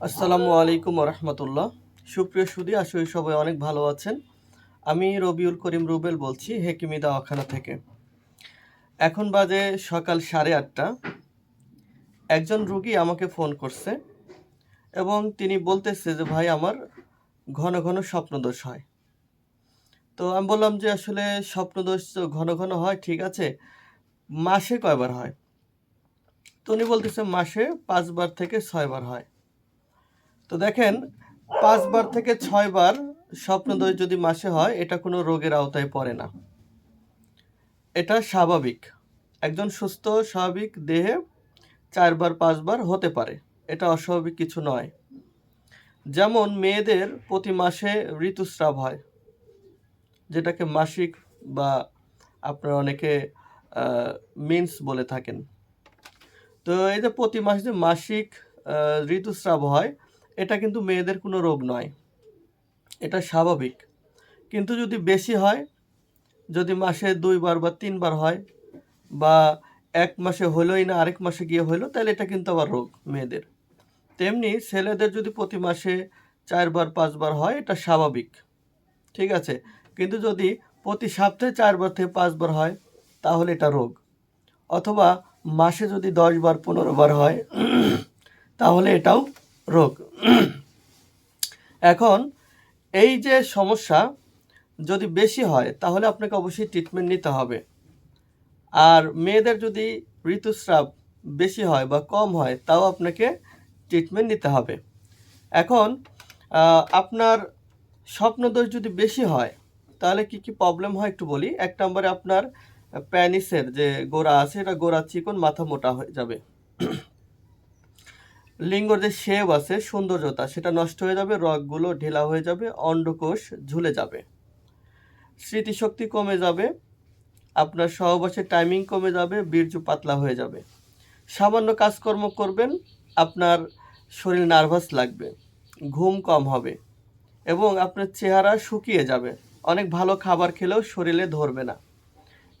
আসসালামু আলাইকুম রহমতুল্লাহ সুপ্রিয় সুদী আসলে সবাই অনেক ভালো আছেন। আমি রবিউল করিম রুবেল বলছি, হেকিমি দাওয়াখানা থেকে। এখন বাজে সকাল সাড়ে আটটা। একজন রুগী আমাকে ফোন করছে এবং তিনি বলতেছে যে, ভাই, আমার ঘন ঘন স্বপ্নদোষ হয়। তো আমি বললাম যে, আসলে স্বপ্নদোষ ঘন ঘন হয়, ঠিক আছে। মাসে কয়বার হয়? তো উনি বলতেছে, মাসে পাঁচবার থেকে ছয়বার হয়। তো দেখেন, পাঁচবার থেকে ছয়বার স্বপ্নদোষ যদি মাসে হয়, এটা কোনো রোগের আওতায় পড়ে না। এটা স্বাভাবিক। একজন সুস্থ, স্বাভাবিক দেহে চারবার, পাঁচবার হতে পারে। এটা অস্বাভাবিক কিছু নয়। যেমন মেয়েদের প্রতি মাসে ঋতুস্রাব হয়, যেটাকে মাসিক বা আপনারা অনেকে মিন্স বলে থাকেন। তো এই যে প্রতি মাসে মাসিক ঋতুস্রাব হয় এটা কিন্তু মেয়েদের কোনো রোগ নয়। এটা স্বাভাবিক। কিন্তু যদি বেশি হয়, যদি মাসে দুইবার বা তিনবার হয় বা এক মাসে হলোই না, আরেক মাসে গিয়ে হলো, তাহলে এটা কিন্তু আবার রোগ মেয়েদের। তেমনি ছেলেদের যদি প্রতি মাসে চারবার, পাঁচবার হয়, এটা স্বাভাবিক। ঠিক আছে? কিন্তু যদি প্রতি সপ্তাহে চারবার থেকে পাঁচবার হয়, তাহলে এটা রোগ। অথবা মাসে যদি দশ বার পনেরো বার হয়, তাহলে এটাও রোগ। এখন এই যে সমস্যা যদি বেশি হয়, তাহলে আপনাকে অবশ্যই ট্রিটমেন্ট নিতে হবে। আর মেয়েদের যদি ঋতুস্রাব বেশি হয় বা কম হয়, তাও আপনাকে ট্রিটমেন্ট নিতে হবে। এখন আপনার স্বপ্নদোষ যদি বেশি হয়, তাহলে কি কি প্রবলেম হয় একটু বলি? এক নম্বরে আপনার প্যানিসের যে গোড়া আছে, এটা গোড়া চিকন, মাথা মোটা হয়ে যাবে। লিঙ্গর যে শেপ আছে, সৌন্দর্যতা, সেটা নষ্ট হয়ে যাবে, রগগুলো ঢেলা হয়ে যাবে, অন্ডকোষ ঝুলে যাবে। স্মৃতিশক্তি কমে যাবে, আপনার সহবাসের টাইমিং কমে যাবে, বীর্য পাতলা হয়ে যাবে। সামান্য কাজকর্ম করবেন, আপনার শরীর নার্ভাস লাগবে, ঘুম কম হবে এবং আপনার চেহারা শুকিয়ে যাবে। অনেক ভালো খাবার খেলেও শরীরে ধরবে না।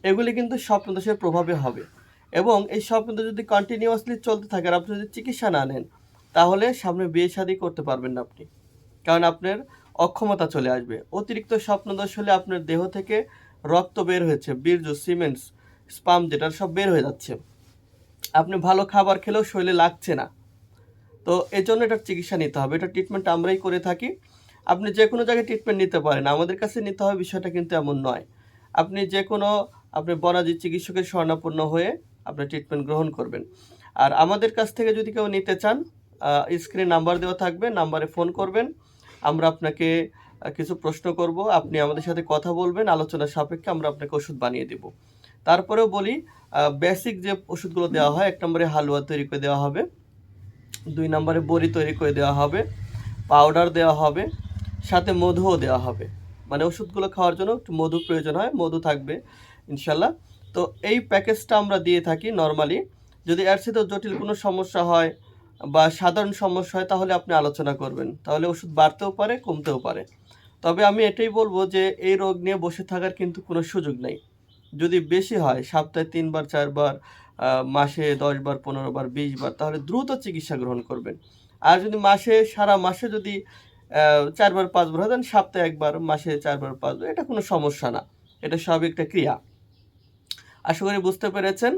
এগুলি কিন্তু স্বপ্নদোষের প্রভাবে হবে। এবং এই স্বপ্নদোষ যদি কন্টিনিউয়াসলি চলতে থাকে আর আপনি যদি চিকিৎসা না নেন, তাহলে সামনে বিয়ে শাদী করতে পারবেন না আপনি। কারণ আপনার অক্ষমতা চলে আসবে। অতিরিক্ত স্বপ্নদোষ হলে আপনার দেহ থেকে রক্ত বের হয়েছে, বীর্য, সিমেন্টস, স্পাম যেটা সব বের হয়ে যাচ্ছে। আপনি ভালো খাবার খেলেও শরীরে লাগছে না। তো এই জন্য এটার চিকিৎসা নিতে হবে। এটা ট্রিটমেন্ট আমরাই করে থাকি। আপনি যে কোনো জায়গায় ট্রিটমেন্ট নিতে পারেন। আমাদের কাছে নিতে হবে বিষয়টা কিন্তু এমন নয়। আপনি যে কোনো, আপনি বরাজি চিকিৎসকের স্বর্ণাপন্ন হয়ে আপনি ট্রিটমেন্ট গ্রহণ করবেন। আর আমাদের কাছ থেকে যদি কেউ নিতে চান স্ক্রিনে নাম্বার দেওয়া থাকবে নাম্বারে ফোন করবেন। আমরা আপনাকে কিছু প্রশ্ন করব, আপনি আমাদের সাথে কথা বলবেন, আলোচনার সাপেক্ষে আমরা আপনাকে ওষুধ বানিয়ে দেব। তারপরেও বলি বেসিক যে ওষুধগুলো দেওয়া হয়, এক নম্বরে হালুয়া তৈরি করে দেওয়া হবে, দুই নম্বরে বড়ি তৈরি করে দেওয়া হবে পাউডার দেওয়া হবে, সাথে মধুও দেওয়া হবে। মানে ওষুধগুলো খাওয়ার জন্য একটু মধু প্রয়োজন হয়, মধু থাকবে, ইনশাল্লাহ। তো এই প্যাকেজটা আমরা দিয়ে থাকি নর্মালি যদি এর সাথে জটিল কোনো সমস্যা হয় বা সাধারণ সমস্যা হয়, তাহলে আপনি আলোচনা করবেন। তাহলে ওষুধ বাড়তেও পারে, কমতেও পারে। তবে আমি এটাই বলব যে, এই রোগ নিয়ে বসে থাকার কিন্তু কোনো সুযোগ নেই। যদি বেশি হয়, সপ্তাহে তিনবার, চারবার মাসে দশ বার পনেরো বার বিশ বার তাহলে দ্রুত চিকিৎসা গ্রহণ করবেন। আর যদি মাসে, সারা মাসে যদি চারবার, পাঁচবার হয়, তাহলে সপ্তাহে একবার, মাসে চারবার, পাঁচবার, এটা কোনো সমস্যা না। এটা স্বাভাবিক একটা ক্রিয়া। আশা করি বুঝতে পেরেছেন।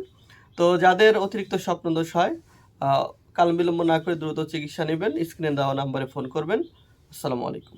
তো যাদের অতিরিক্ত স্বপ্নদোষ হয় কাল বিলম্ব না করে দ্রুত চিকিৎসা নেবেন, স্ক্রিনে দেওয়া নাম্বারে ফোন করবেন। আসসালামু আলাইকুম।